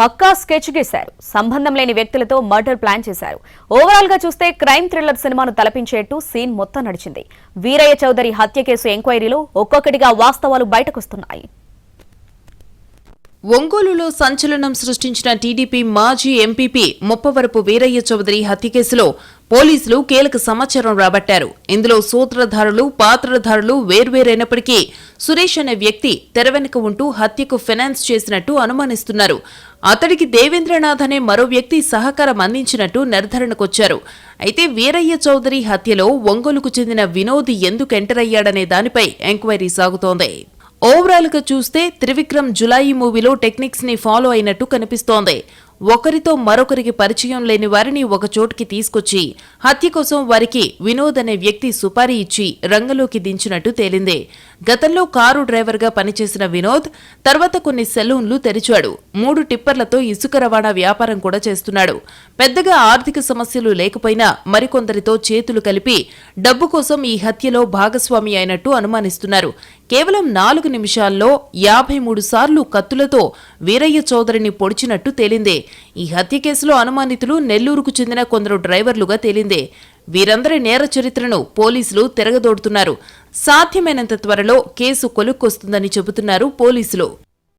పక్కా sketch గీశారు. సంబంధం లేని వ్యక్తులతో మర్డర్ ప్లాన్ చేశారు. ఓవరాల్గా చూస్తే క్రైమ్ థ్రిల్లర్ సినిమాను తలపించేట్టు సీన్ మొత్తం నడిచింది. వీరయ్య చౌదరి హత్య కేసు ఎంక్వైరీలో ఒక్కొక్కటిగా వాస్తవాలు బయటకొస్తున్నాయి. ఒంగోలులో సంచలనం సృష్టించిన టీడీపీ మాజీ ఎంపీపీ ముప్పవరపు వీరయ్య చౌదరి హత్య కేసులో పోలీసులు కీలక సమాచారం రాబట్టారు. ఇందులో సూత్రధారులు పాత్రధారులు వేర్వేరైనప్పటికీ సురేష్ అనే వ్యక్తి తెర వెనుక ఉంటూ హత్యకు ఫైనాన్స్ చేసినట్టు అనుమానిస్తున్నారు. అతడికి దేవేంద్రనాథ్ అనే మరో వ్యక్తి సహకారం అందించినట్టు నిర్ధారణకొచ్చారు. అయితే వీరయ్య చౌదరి హత్యలో ఒంగోలుకు చెందిన వినోద్ ఎందుకు ఎంటర్ అయ్యాడనే దానిపై ఎంక్వైరీ సాగుతోంది. ఓవరాల్గా చూస్తే త్రివిక్రమ్ జులాయి మూవీలో టెక్నిక్స్ని ఫాలో అయినట్టు కనిపిస్తోంది. ఒకరితో మరొకరికి పరిచయం లేని వారిని ఒక చోటుకి తీసుకొచ్చి హత్య కోసం వారికి వినోద్ అనే వ్యక్తి సుపారీ ఇచ్చి రంగలోకి దించినట్టు తేలింది. గతంలో కారు డ్రైవర్గా పనిచేసిన వినోద్ తర్వాత కొన్ని సెలూన్లు తెరిచాడు. మూడు టిప్పర్లతో ఇసుక రవాణా వ్యాపారం కూడా చేస్తున్నాడు. పెద్దగా ఆర్థిక సమస్యలు లేకపోయినా మరికొందరితో చేతులు కలిపి డబ్బు కోసం ఈ హత్యలో భాగస్వామి అయినట్టు అనుమానిస్తున్నారు. కేవలం నాలుగు నిమిషాల్లో యాభై మూడు సార్లు కత్తులతో వీరయ్య చౌదరిని పొడిచినట్టు తేలిందే. ఈ హత్య కేసులో అనుమానితులు నెల్లూరుకు చెందిన కొందరు డ్రైవర్లుగా తేలిందే. వీరందరి నేర చరిత్రను పోలీసులు తిరగదోడుతున్నారు. సాధ్యమైనంత త్వరలో కేసు కొలుక్కొస్తుందని చెబుతున్నారు పోలీసులు.